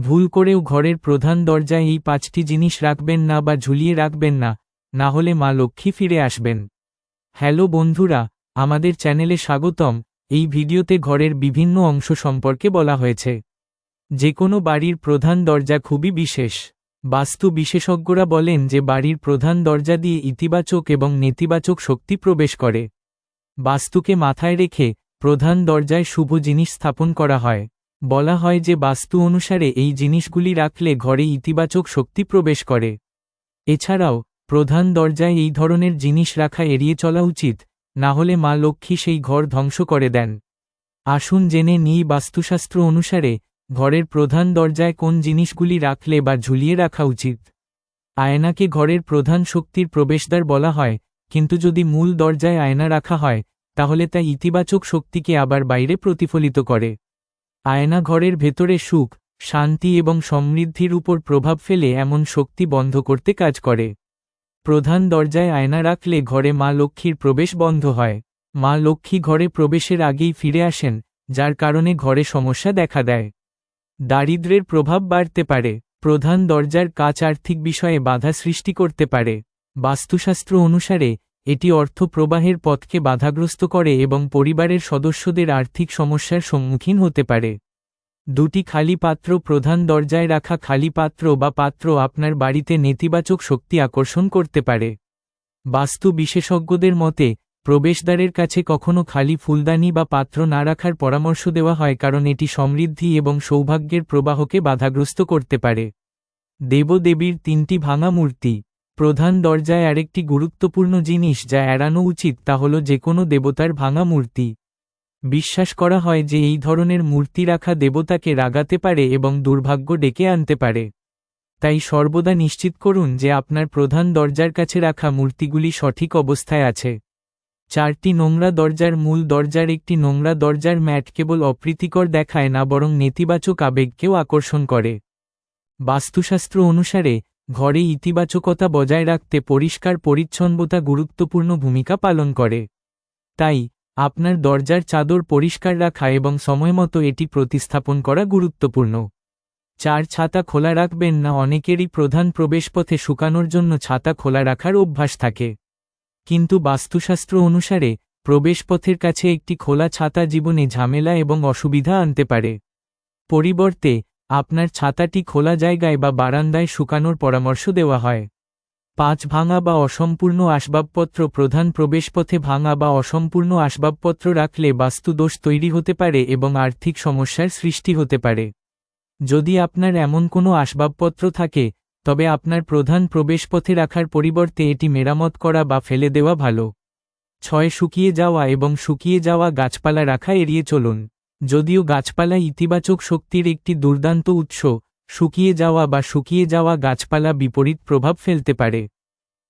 ভুল করেও ঘরের প্রধান দরজায় এই পাঁচটি জিনিস রাখবেন না বা ঝুলিয়ে রাখবেন না না হলে মা লক্ষ্মী ফিরে আসবেন। হ্যালো বন্ধুরা, আমাদের চ্যানেলে স্বাগতম, এই ভিডিওতে ঘরের বিভিন্ন অংশ সম্পর্কে বলা হয়েছে। যে কোনো বাড়ির প্রধান দরজা খুবই বিশেষ। বাস্তু বিশেষজ্ঞরা বলেন যে বাড়ির প্রধান দরজা দিয়ে ইতিবাচক এবং নেতিবাচক শক্তি প্রবেশ করে। বাস্তুকে মাথায় রেখে প্রধান দরজায় শুভ জিনিস স্থাপন করা হয়। বলা হয় যে বাস্তু অনুসারে এই জিনিসগুলি রাখলে ঘরে ইতিবাচক শক্তি প্রবেশ করে। এছাড়াও, প্রধান দরজায় এই ধরনের জিনিস রাখা এড়িয়ে চলা উচিত, না হলে মা লক্ষ্মী সেই ঘর ধ্বংস করে দেন। আসুন জেনে নিই বাস্তুশাস্ত্র অনুসারে, ঘরের প্রধান দরজায় কোন জিনিসগুলি রাখলে বা ঝুলিয়ে রাখা উচিত। আয়নাকে ঘরের প্রধান শক্তির প্রবেশদ্বার বলা হয়, কিন্তু যদি মূল দরজায় আয়না রাখা হয়, তাহলে তা ইতিবাচক শক্তিকে আবার বাইরে প্রতিফলিত করে। আয়না ঘরের ভেতরে সুখ, শান্তি এবং সমৃদ্ধির উপর প্রভাব ফেলে এমন শক্তি বন্ধ করতে কাজ করে। প্রধান দরজায় আয়না রাখলে ঘরে মা লক্ষ্মীর প্রবেশ বন্ধ হয়। মা লক্ষ্মী ঘরে প্রবেশের আগেই ফিরে আসেন, যার কারণে ঘরে সমস্যা দেখা দেয়। দারিদ্রের প্রভাব বাড়তে পারে, প্রধান দরজার কাজ আর্থিক বিষয়ে বাধা সৃষ্টি করতে পারে। বাস্তুশাস্ত্র অনুসারে এটি অর্থ প্রবাহের পথকে বাধাগ্রস্ত করে এবং পরিবারের সদস্যদের আর্থিক সমস্যার সম্মুখীন হতে পারে। দুটি খালি পাত্র প্রধান দরজায় রাখা খালি পাত্র বা পাত্র আপনার বাড়িতে নেতিবাচক শক্তি আকর্ষণ করতে পারে। বাস্তু বিশেষজ্ঞদের মতে, প্রবেশদ্বারের কাছে কখনও খালি ফুলদানি বা পাত্র না রাখার পরামর্শ দেওয়া হয় কারণ এটি সমৃদ্ধি এবং সৌভাগ্যের প্রবাহকে বাধাগ্রস্ত করতে পারে। দেবদেবীর তিনটি ভাঙা মূর্তি প্রধান দরজায় আরেকটি গুরুত্বপূর্ণ জিনিস যা এড়ানো উচিত তা হল যে কোনো দেবতার ভাঙা মূর্তি। বিশ্বাস করা হয় যে এই ধরনের মূর্তি রাখা দেবতাকে রাগাতে পারে এবং দুর্ভাগ্য ডেকে আনতে পারে। তাই সর্বদা নিশ্চিত করুন যে আপনার প্রধান দরজার কাছে রাখা মূর্তিগুলি সঠিক অবস্থায় আছে। চারটি নোংরা দরজার মূল দরজার একটি নোংরা দরজার ম্যাট কেবল অপ্রীতিকর দেখায় না, বরং নেতিবাচক আবেগকেও আকর্ষণ করে। বাস্তুশাস্ত্র অনুসারে ঘরে ইতিবাচকতা বজায় রাখতে পরিষ্কার পরিচ্ছন্নতা গুরুত্বপূর্ণ ভূমিকা পালন করে। তাই, আপনার দরজার চাদর পরিষ্কার রাখা এবং সময়মতো এটি প্রতিস্থাপন করা গুরুত্বপূর্ণ। চার ছাতা খোলা রাখবেন না, অনেকেরই প্রধান প্রবেশপথে শুকানোর জন্য ছাতা খোলা রাখার অভ্যাস থাকে। কিন্তু বাস্তুশাস্ত্র অনুসারে, প্রবেশপথের কাছে একটি খোলা ছাতা জীবনে ঝামেলা এবং অসুবিধা আনতে পারে। পরিবর্তে আপনার ছাতাটি খোলা জায়গায় বা বারান্দায় শুকানোর পরামর্শ দেওয়া হয়। পাঁচ ভাঙা বা অসম্পূর্ণ আসবাবপত্র প্রধান প্রবেশপথে ভাঙা বা অসম্পূর্ণ আসবাবপত্র রাখলে বাস্তুদোষ তৈরি হতে পারে এবং আর্থিক সমস্যার সৃষ্টি হতে পারে। যদি আপনার এমন কোনো আসবাবপত্র থাকে, তবে আপনার প্রধান প্রবেশপথে রাখার পরিবর্তে এটি মেরামত করা বা ফেলে দেওয়া ভালো। ছয় শুকিয়ে যাওয়া এবং শুকিয়ে যাওয়া গাছপালা রাখা এড়িয়ে চলুন। যদিও গাছপালা ইতিবাচক শক্তির একটি দুর্দান্ত উৎস, শুকিয়ে যাওয়া বা শুকিয়ে যাওয়া গাছপালা বিপরীত প্রভাব ফেলতে পারে।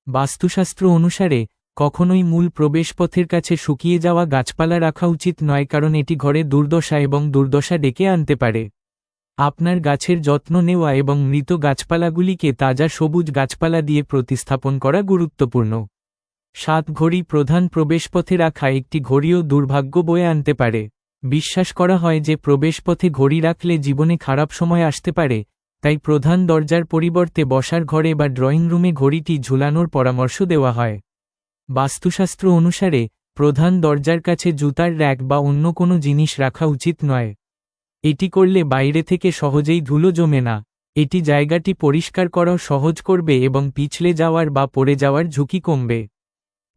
বাস্তুশাস্ত্র অনুসারে, কখনোই মূল প্রবেশপথের কাছে শুকিয়ে যাওয়া গাছপালা রাখা উচিত নয় কারণ এটি ঘরে দুর্দশা এবং দুর্দশা ডেকে আনতে পারে। আপনার গাছের যত্ন নেওয়া এবং মৃত গাছপালাগুলিকে তাজা সবুজ গাছপালা দিয়ে প্রতিস্থাপন করা গুরুত্বপূর্ণ। সাত ঘড়ি প্রধান প্রবেশপথে রাখা একটি ঘড়িও দুর্ভাগ্য বয়ে আনতে পারে। বিশ্বাস করা হয় যে প্রবেশপথে ঘড়ি রাখলে জীবনে খারাপ সময় আসতে পারে, তাই প্রধান দরজার পরিবর্তে বসার ঘরে বা ড্রয়িং রুমে ঘড়িটি ঝুলানোর পরামর্শ দেওয়া হয়। বাস্তুশাস্ত্র অনুসারে, প্রধান দরজার কাছে জুতার র্যাক বা অন্য কোনো জিনিস রাখা উচিত নয়। এটি করলে বাইরে থেকে সহজেই ধুলো জমে না। এটি জায়গাটি পরিষ্কার করাও সহজ করবে এবং পিছলে যাওয়ার বা পড়ে যাওয়ার ঝুঁকি কমবে।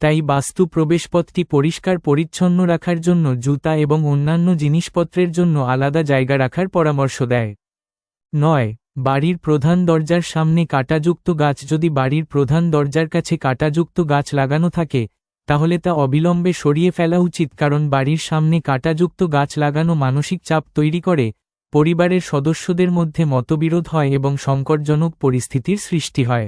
তাই বাস্তু প্রবেশপথটি পরিষ্কার পরিচ্ছন্ন রাখার জন্য জুতা এবং অন্যান্য জিনিসপত্রের জন্য আলাদা জায়গা রাখার পরামর্শ দেয়। নয়, বাড়ির প্রধান দরজার সামনে কাটাযুক্ত গাছ যদি বাড়ির প্রধান দরজার কাছে কাটাযুক্ত গাছ লাগানো থাকে, তাহলে তা অবিলম্বে সরিয়ে ফেলা উচিত কারণ বাড়ির সামনে কাটাযুক্ত গাছ লাগানো মানসিক চাপ তৈরি করে, পরিবারের সদস্যদের মধ্যে মতবিরোধ হয় এবং সংকটজনক পরিস্থিতির সৃষ্টি হয়।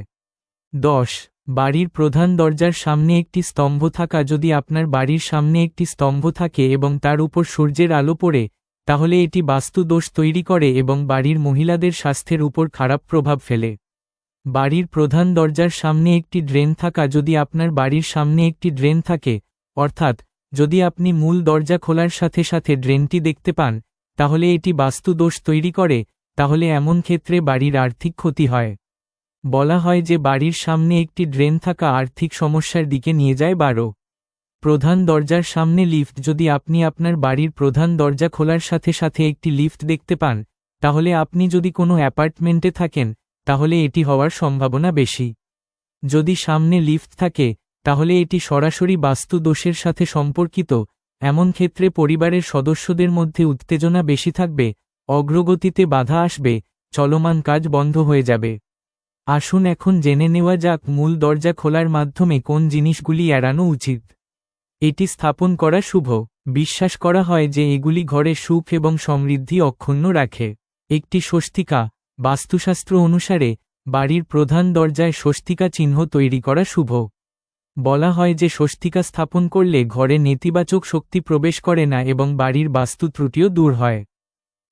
দশ বাড়ির প্রধান দরজার সামনে একটি স্তম্ভ থাকা যদি আপনার বাড়ির সামনে একটি স্তম্ভ থাকে এবং তার উপর সূর্যের আলো পড়ে, তাহলে এটি বাস্তু দোষ তৈরি করে এবং বাড়ির মহিলাদের স্বাস্থ্যের উপর খারাপ প্রভাব ফেলে। বাড়ির প্রধান দরজার সামনে একটি ড্রেন থাকা যদি আপনার বাড়ির সামনে একটি ড্রেন থাকে, অর্থাৎ, যদি আপনি মূল দরজা খোলার সাথে সাথে ড্রেনটি দেখতে পান, তাহলে এটি বাস্তু দোষ তৈরি করে, তাহলে এমন ক্ষেত্রে বাড়ির আর্থিক ক্ষতি হয়। বলা হয় যে বাড়ির সামনে একটি ড্রেন থাকা আর্থিক সমস্যার দিকে নিয়ে যায় বারো। প্রধান দরজার সামনে লিফট, যদি আপনি আপনার বাড়ির প্রধান দরজা খোলার সাথে সাথে একটি লিফট দেখতে পান, তাহলে আপনি যদি কোনো অ্যাপার্টমেন্টে থাকেন, তাহলে এটি হওয়ার সম্ভাবনা বেশি। যদি সামনে লিফট থাকে, তাহলে এটি সরাসরি বাস্তু দোষের সাথে সম্পর্কিত, এমন ক্ষেত্রে পরিবারের সদস্যদের মধ্যে উত্তেজনা বেশি থাকবে, অগ্রগতিতে বাধা আসবে, চলমান কাজ বন্ধ হয়ে যাবে। আসুন এখন জেনে নেওয়া যাক মূল দরজা খোলার মাধ্যমে কোন জিনিসগুলি এড়ানো উচিত। এটি স্থাপন করা শুভ। বিশ্বাস করা হয় যে এগুলি ঘরে সুখ এবং সমৃদ্ধি অক্ষুণ্ণ রাখে। একটি স্বস্তিকা। বাস্তুশাস্ত্র অনুসারে, বাড়ির প্রধান দরজায় স্বস্তিকা চিহ্ন তৈরি করা শুভ। বলা হয় যে স্বস্তিকা স্থাপন করলে ঘরে নেতিবাচক শক্তি প্রবেশ করে না এবং বাড়ির বাস্তু ত্রুটিও দূর হয়।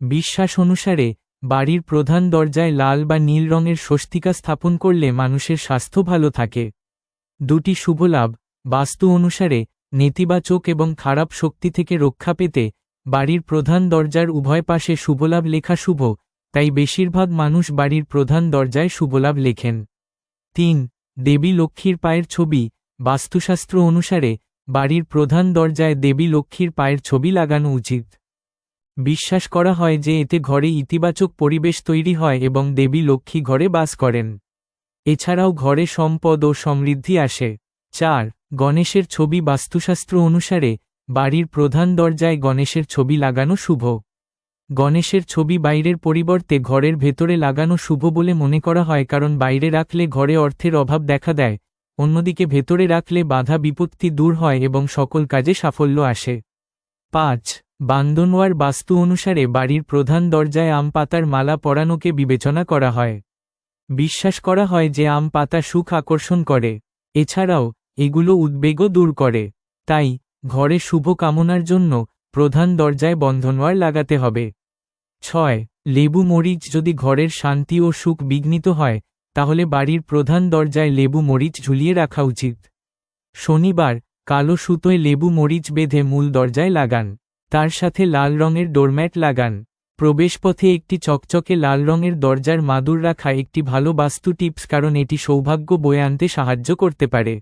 বিশ্বাস অনুসারে বাড়ির প্রধান দরজায় লাল বা নীল রঙের স্বস্তিকা স্থাপন করলে মানুষের স্বাস্থ্য ভালো থাকে। দুটি শুভলাভ বাস্তু অনুসারে নেতিবাচক এবং খারাপ শক্তি থেকে রক্ষা পেতে বাড়ির প্রধান দরজার উভয় পাশে শুভলাভ লেখা শুভ, তাই বেশিরভাগ মানুষ বাড়ির প্রধান দরজায় শুভলাভ লেখেন। তিন, দেবী লক্ষ্মীর পায়ের ছবি, বাস্তুশাস্ত্র অনুসারে বাড়ির প্রধান দরজায় দেবী লক্ষ্মীর পায়ের ছবি লাগানো উচিত। বিশ্বাস করা হয় যে এতে ঘরে ইতিবাচক পরিবেশ তৈরি হয় এবং দেবী লক্ষ্মী ঘরে বাস করেন। এছাড়াও ঘরে সম্পদ ও সমৃদ্ধি আসে। চার, গণেশের ছবি বাস্তুশাস্ত্র অনুসারে বাড়ির প্রধান দরজায় গণেশের ছবি লাগানো শুভ। গণেশের ছবি বাইরের পরিবর্তে ঘরের ভেতরে লাগানো শুভ বলে মনে করা হয় কারণ বাইরে রাখলে ঘরে অর্থের অভাব দেখা দেয়। অন্যদিকে ভেতরে রাখলে বাধা বিপত্তি দূর হয় এবং সকল কাজে সাফল্য আসে। পাঁচ বান্দনওয়ার বাস্তু অনুসারে বাড়ির প্রধান দরজায় আম পাতার মালা পরানোকে বিবেচনা করা হয়। বিশ্বাস করা হয় যে আম পাতা সুখ আকর্ষণ করে। এছাড়াও, এগুলো উদ্বেগও দূর করে। তাই, ঘরে শুভ কামনার জন্য প্রধান দরজায় বন্ধনওয়ার লাগাতে হবে। ছয়, লেবু মরিচ যদি ঘরের শান্তি ও সুখ বিঘ্নিত হয়, তাহলে বাড়ির প্রধান দরজায় লেবু মরিচ ঝুলিয়ে রাখা উচিত। শনিবার, কালো সুতোয় লেবু মরিচ বেঁধে মূল দরজায় লাগান। তার সাথে লাল রঙের ডোরম্যাট লাগান। প্রবেশপথে একটি চকচকে লাল রঙের দরজার মাদুর রাখা একটি ভালো বাস্তু টিপস কারণ এটি সৌভাগ্য বয়ে আনতে সাহায্য করতে পারে।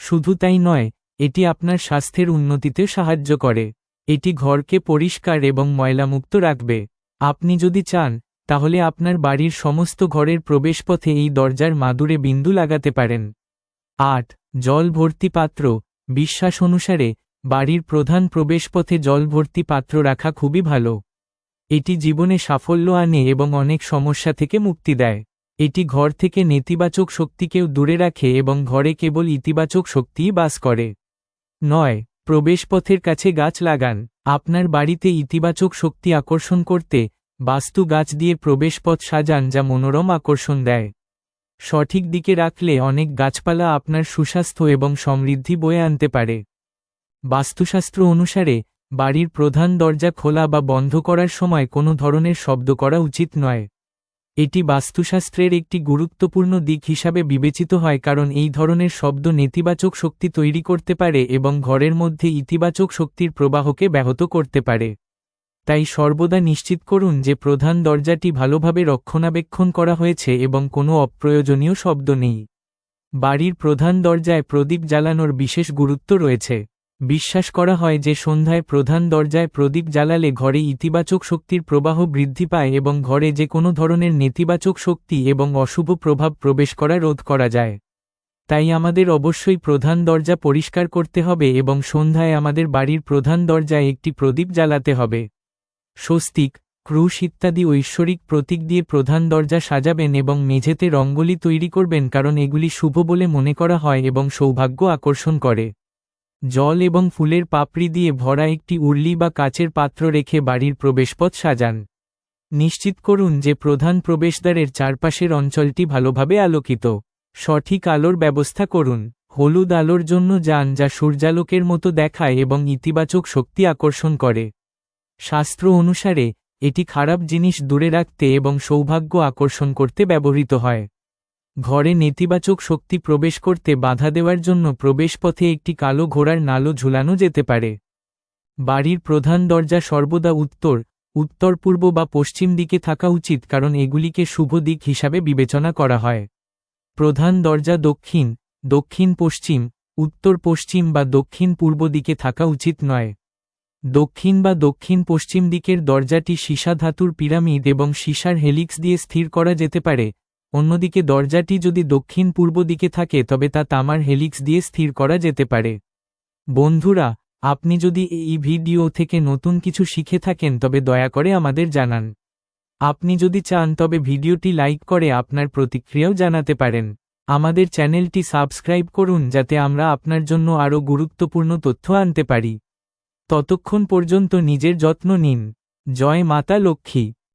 শুধু তাই নয়, এটি আপনার স্বাস্থ্যের উন্নতিতে সাহায্য করে। এটি ঘরকে পরিষ্কার এবং ময়লামুক্ত রাখবে। আপনি যদি চান, তাহলে আপনার বাড়ির সমস্ত ঘরের প্রবেশপথে এই দরজার মাদুরে বিন্দু লাগাতে পারেন। আট, জল ভর্তি পাত্র। বিশ্বাস অনুসারে বাড়ির প্রধান প্রবেশপথে জল ভর্তি পাত্র রাখা খুবই ভালো। এটি জীবনে সাফল্য আনে এবং অনেক সমস্যা থেকে মুক্তি দেয়। এটি ঘর থেকে নেতিবাচক শক্তিকেও দূরে রাখে এবং ঘরে কেবল ইতিবাচক শক্তিই বাস করে। নয়, প্রবেশপথের কাছে গাছ লাগান। আপনার বাড়িতে ইতিবাচক শক্তি আকর্ষণ করতে বাস্তু গাছ দিয়ে প্রবেশপথ সাজান যা মনোরম আকর্ষণ দেয়। সঠিক দিকে রাখলে অনেক গাছপালা আপনার সুস্বাস্থ্য এবং সমৃদ্ধি বয়ে আনতে পারে। বাস্তুশাস্ত্র অনুসারে, বাড়ির প্রধান দরজা খোলা বা বন্ধ করার সময় কোনো ধরনের শব্দ করা উচিত নয়। এটি বাস্তুশাস্ত্রের একটি গুরুত্বপূর্ণ দিক হিসাবে বিবেচিত হয় কারণ এই ধরনের শব্দ নেতিবাচক শক্তি তৈরি করতে পারে এবং ঘরের মধ্যে ইতিবাচক শক্তির প্রবাহকে ব্যাহত করতে পারে। তাই সর্বদা নিশ্চিত করুন যে প্রধান দরজাটি ভালোভাবে রক্ষণাবেক্ষণ করা হয়েছে এবং কোনো অপ্রয়োজনীয় শব্দ নেই। বাড়ির প্রধান দরজায় প্রদীপ জ্বালানোর বিশেষ গুরুত্ব রয়েছে। বিশ্বাস করা হয় যে সন্ধ্যায় প্রধান দরজায় প্রদীপ জ্বালালে ঘরে ইতিবাচক শক্তির প্রবাহ বৃদ্ধি পায় এবং ঘরে যে কোনো ধরনের নেতিবাচক শক্তি এবং অশুভ প্রভাব প্রবেশ করা রোধ করা যায়। তাই আমাদের অবশ্যই প্রধান দরজা পরিষ্কার করতে হবে এবং সন্ধ্যায় আমাদের বাড়ির প্রধান দরজায় একটি প্রদীপ জ্বালাতে হবে। স্বস্তিক, ক্রুশ ইত্যাদি ঐশ্বরিক প্রতীক দিয়ে প্রধান দরজা সাজাবেন এবং মেঝেতে রঙ্গলি তৈরি করবেন কারণ এগুলি শুভ বলে মনে করা হয় এবং সৌভাগ্য আকর্ষণ করে। জল এবং ফুলের পাপড়ি দিয়ে ভরা একটি উর্লি বা কাচের পাত্র রেখে বাড়ির প্রবেশপথ সাজান। নিশ্চিত করুন যে প্রধান প্রবেশদ্বারের চারপাশের অঞ্চলটি ভালোভাবে আলোকিত। সঠিক আলোর ব্যবস্থা করুন। হলুদ আলোর জন্য যান যা সূর্যালোকের মতো দেখায় এবং ইতিবাচক শক্তি আকর্ষণ করে। শাস্ত্র অনুসারে, এটি খারাপ জিনিস দূরে রাখতে এবং সৌভাগ্য আকর্ষণ করতে ব্যবহৃত হয়। ঘরে নেতিবাচক শক্তি প্রবেশ করতে বাধা দেওয়ার জন্য প্রবেশপথে একটি কালো ঘোড়ার নালো ঝুলানো যেতে পারে। বাড়ির প্রধান দরজা সর্বদা উত্তর উত্তর পূর্ব বা পশ্চিম দিকে থাকা উচিত কারণ এগুলিকে শুভ দিক হিসাবে বিবেচনা করা হয়। প্রধান দরজা দক্ষিণ দক্ষিণ পশ্চিম, উত্তর পশ্চিম বা দক্ষিণ পূর্ব দিকে থাকা উচিত নয়। দক্ষিণ বা দক্ষিণ পশ্চিম দিকের দরজাটি সীসা ধাতুর পিরামিড এবং সীসার হেলিক্স দিয়ে স্থির করা যেতে পারে অন্যদিকে দরজাটি যদি দক্ষিণ পূর্ব দিকে থাকে তবে তা তামার হেলিক্স দিয়ে স্থির করা যেতে পারে। বন্ধুরা, আপনি যদি এই ভিডিও থেকে নতুন কিছু শিখে থাকেন তবে দয়া করে আমাদের জানান। আপনি যদি চান তবে ভিডিওটি লাইক করে আপনার প্রতিক্রিয়াও জানাতে পারেন। আমাদের চ্যানেলটি সাবস্ক্রাইব করুন যাতে আমরা আপনার জন্য আরও গুরুত্বপূর্ণ তথ্য আনতে পারি। ততক্ষণ পর্যন্ত নিজের যত্ন নিন। জয় মাতা লক্ষ্মী।